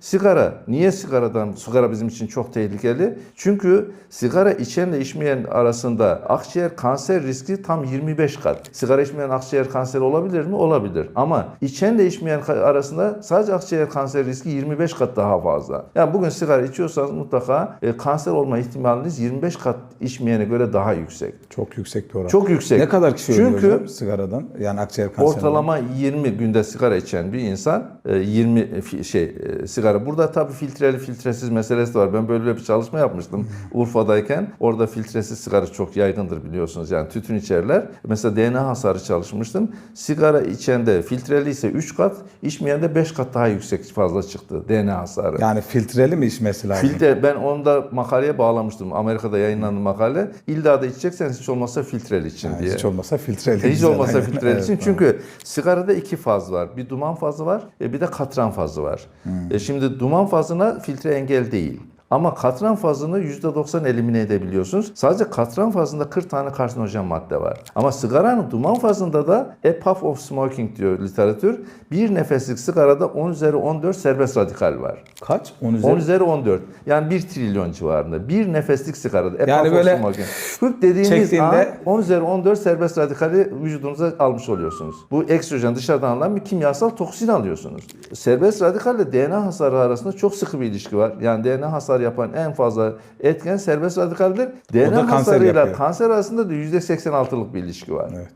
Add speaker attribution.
Speaker 1: Sigara, niye sigaradan, sigara bizim için çok tehlikeli? Çünkü sigara içenle içmeyen arasında akciğer kanser riski tam 25 kat. Sigara içmeyen akciğer kanseri olabilir mi? Olabilir. Ama içenle içmeyen arasında sadece akciğer kanser riski 25 kat daha fazla. Yani bugün sigara içiyorsanız mutlaka e, kanser olma ihtimaliniz 25 kat içmeyene göre daha yüksek.
Speaker 2: Çok yüksek bir oran.
Speaker 1: Çok yüksek.
Speaker 2: Ne kadar kişi ölüyor
Speaker 1: Çünkü
Speaker 2: hocam sigaradan? Yani akciğer kanseri.
Speaker 1: Ortalama 20 günde sigara içen bir insan e, 20 fi- şey e, sigara. Burada tabii filtreli filtresiz meselesi de var. Ben böyle bir çalışma yapmıştım Urfa'dayken. Orada filtresiz sigara çok yaygındır biliyorsunuz. Yani tütün içerler. Mesela DNA hasarı çalışmıştım. Sigara içende filtreli ise 3 kat, içmeyende 5 kat daha yüksek fazla çıktı DNA hasarı.
Speaker 2: Yani filtreli mi içmesi lazım?
Speaker 1: Filtre ben onda makaleye bağlamıştım. Amerika'da yayınlanan makale. İlla da içecekseniz hiç olmazsa filtreli için
Speaker 2: Yani
Speaker 1: diye.
Speaker 2: hiç olmasa filtreli.
Speaker 1: Hiç olmazsa
Speaker 2: aynen.
Speaker 1: filtreli için.
Speaker 2: Evet,
Speaker 1: Çünkü sigarada iki faz var. Bir duman fazı var, e, bir de katran fazı var. E, şimdi duman fazına filtre engel değil. Ama katran fazını %90 elimine edebiliyorsunuz. Sadece katran fazında 40 tane karsinojen madde var. Ama sigaranın duman fazında da a puff of smoking diyor literatür. Bir nefeslik sigarada 10 üzeri 14 serbest radikal var.
Speaker 2: Kaç? 10 üzeri.
Speaker 1: 10 üzeri 14. Yani 1 trilyon civarında. Bir nefeslik sigarada. A
Speaker 2: Yani
Speaker 1: puff of
Speaker 2: böyle
Speaker 1: smoking. Hıp dediğiniz
Speaker 2: çektiğinde-
Speaker 1: an 10 üzeri 14 serbest radikali vücudunuza almış oluyorsunuz. Bu ekstrojen dışarıdan alınan bir kimyasal toksin alıyorsunuz. Serbest radikalle DNA hasarı arasında çok sıkı bir ilişki var. Yani DNA hasar yapan en fazla etken serbest radikaldir. DNA
Speaker 2: kanser
Speaker 1: hasarıyla
Speaker 2: yapıyor.
Speaker 1: kanser arasında da %86'lık bir ilişki var.
Speaker 2: Evet.